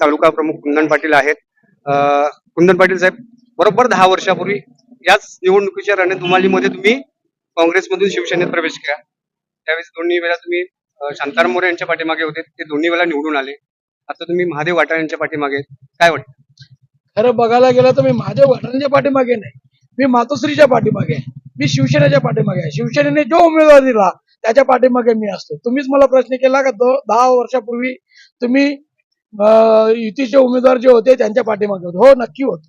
तालुका प्रमुख कुंदन पाटील आहेत. कुंदन पाटील साहेब बरोबर दहा वर्षापूर्वी याच निवडणुकीच्या रणधुमालीमध्ये तुम्ही काँग्रेसमधून शिवसेनेत प्रवेश केला. त्यावेळेस दोन्ही वेळा तुम्ही शांताराम मोरे यांच्या पाठीमागे होते ते दोन्ही वेळा निवडून आले. आता तुम्ही महादेव वाटाळ यांच्या पाठीमागे काय वाटतं? खरं बघायला गेलं तर मी महादेव घाटांच्या पाठीमागे नाही. मी मातोश्रीच्या पाठीमागे आहे. मी शिवसेनेच्या पाठीमागे आहे. शिवसेनेने जो उमेदवार दिला त्याच्या पाठीमागे मी असतो. तुम्हीच मला प्रश्न केला का दहा वर्षापूर्वी तुम्ही युतीचे उमेदवार जे होते त्यांच्या पाठीमागे होते. हो नक्की होत.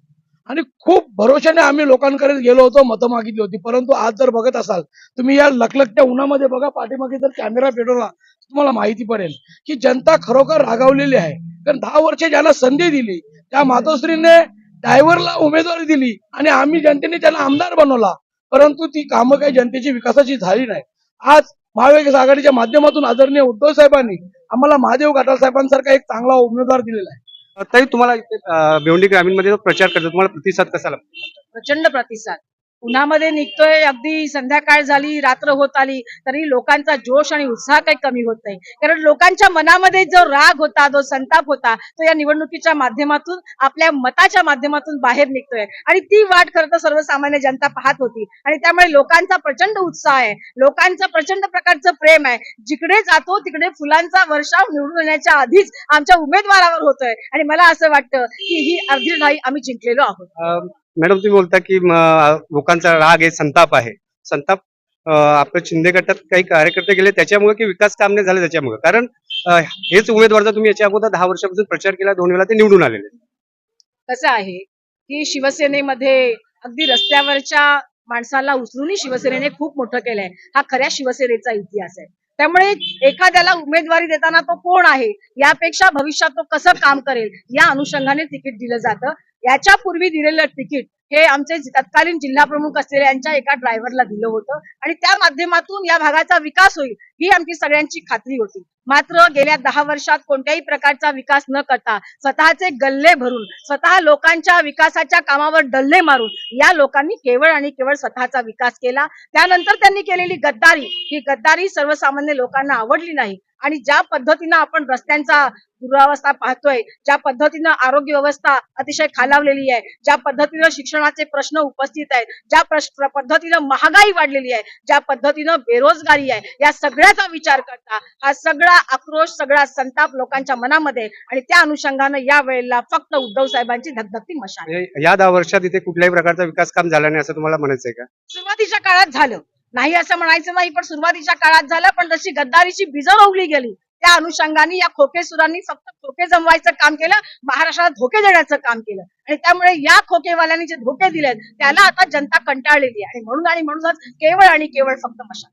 आणि खूप भरोशाने आम्ही लोकांकडे गेलो होतो मतं मागितली होती. परंतु आज जर बघत असाल तुम्ही या लखलखत्या उन्हामध्ये बघा पाठीमागे जर कॅमेरा पेटवला तुम्हाला माहिती पडेल की जनता खरोखर रागावलेली आहे. कारण दहा वर्ष ज्याला संधी दिली त्या मातोश्रीने ड्रायव्हरला उमेदवारी दिली आणि आम्ही जनतेने त्याला आमदार बनवला. परंतु ती कामं काही जनतेची विकासाची झाली नाही. आज महाविकास आघाडीच्या माध्यमातून आदरणीय उद्धव साहेबांनी आम्हाला महादेव घाटाल साहेबांसारखा एक चांगला उमेदवार दिलेला आहे. ताई तुम्हाला इथे, अं, भिवंडी ग्रामीणमध्ये जो प्रचार करतो तुम्हाला प्रतिसाद कसा लागतो? प्रचंड प्रतिसाद. उन्हामध्ये निघतोय अगदी संध्याकाळ झाली रात्र होत आली तरी लोकांचा जोश आणि उत्साह काही कमी होत नाही. कारण लोकांच्या मनामध्ये जो राग होता जो संताप होता तो या निवडणुकीच्या माध्यमातून आपल्या मताच्या माध्यमातून बाहेर निघतोय. आणि ती वाट खरं तर सर्वसामान्य जनता पाहत होती. आणि त्यामुळे लोकांचा प्रचंड उत्साह आहे. लोकांचं प्रचंड प्रकारचं प्रेम आहे. जिकडे जातो तिकडे फुलांचा वर्षाव निवडून येण्याच्या आधीच आमच्या उमेदवारावर होतोय. आणि मला असं वाटतं की ही अर्धी लढाई आम्ही जिंकलेलो आहोत. मॅडम तुम्ही बोलता की लोकांचा राग आहे संताप आहे. संताप आपल्या शिंदे गटात काही कार्यकर्ते गेले त्याच्यामुळे की विकास काम नाही झाले त्याच्यामुळे. कारण हेच उमेदवार जर तुम्ही याच्या अगोदर दहा वर्षापासून प्रचार केला दोन वेळा ते निवडून आलेले. कसं आहे की शिवसेनेमध्ये अगदी रस्त्यावरच्या माणसाला उचलूनही शिवसेनेने खूप मोठं केलंय. हा खऱ्या शिवसेनेचा इतिहास आहे. त्यामुळे एखाद्याला उमेदवारी देताना तो कोण आहे? यापेक्षा भविष्यात तो कसं काम करेल? या अनुषंगाने तिकीट दिलं जातं. याच्या पूर्वी दिलेलं तिकीट हे आमचे तत्कालीन जिल्हा प्रमुख असलेल्या यांच्या एका ड्रायव्हरला दिलं होतं. आणि त्या माध्यमातून या भागाचा विकास होईल ही आमची सगळ्यांची खात्री होती. मात्र गेल्या दहा वर्षात कोणत्याही प्रकारचा विकास न करता स्वतःचे गल्ले भरून स्वतः लोकांच्या विकासाच्या कामावर डल्ले मारून या लोकांनी केवळ आणि केवळ स्वतःचा विकास केला. त्यानंतर त्यांनी केलेली गद्दारी ही गद्दारी सर्वसामान्य लोकांना आवडली नाही. आणि ज्या पद्धतीनं आपण रस्त्यांचा दुरावस्था पाहतोय ज्या पद्धतीनं आरोग्य व्यवस्था अतिशय खालावलेली आहे ज्या पद्धतीनं शिक्षणाचे प्रश्न उपस्थित आहेत ज्या पद्धतीनं महागाई वाढलेली आहे ज्या पद्धतीनं बेरोजगारी आहे या सगळ्याचा विचार करता हा सगळा आक्रोश सगळा संताप लोकांच्या मनामध्ये आणि त्या अनुषंगानं या वेळेला फक्त उद्धव साहेबांची धगधगती मशाल आहे. या दहा वर्षात इथे कुठल्याही प्रकारचा विकास काम झाला नाही असं तुम्हाला म्हणायचंय का सुरुवातीच्या काळात झालं नाही असं म्हणायचं नाही पण सुरुवातीच्या काळात झालं पण जशी गद्दारीची बीजं रोवली गेली त्या अनुषंगाने या खोकेसुरांनी फक्त खोके जमवायचं काम केलं महाराष्ट्राला धोके देण्याचं काम केलं. आणि त्यामुळे या खोकेवाल्यांनी जे धोके दिलेत त्याला आता जनता कंटाळलेली आहे. आणि म्हणून आणि म्हणूनच केवळ आणि केवळ फक्त मशाल.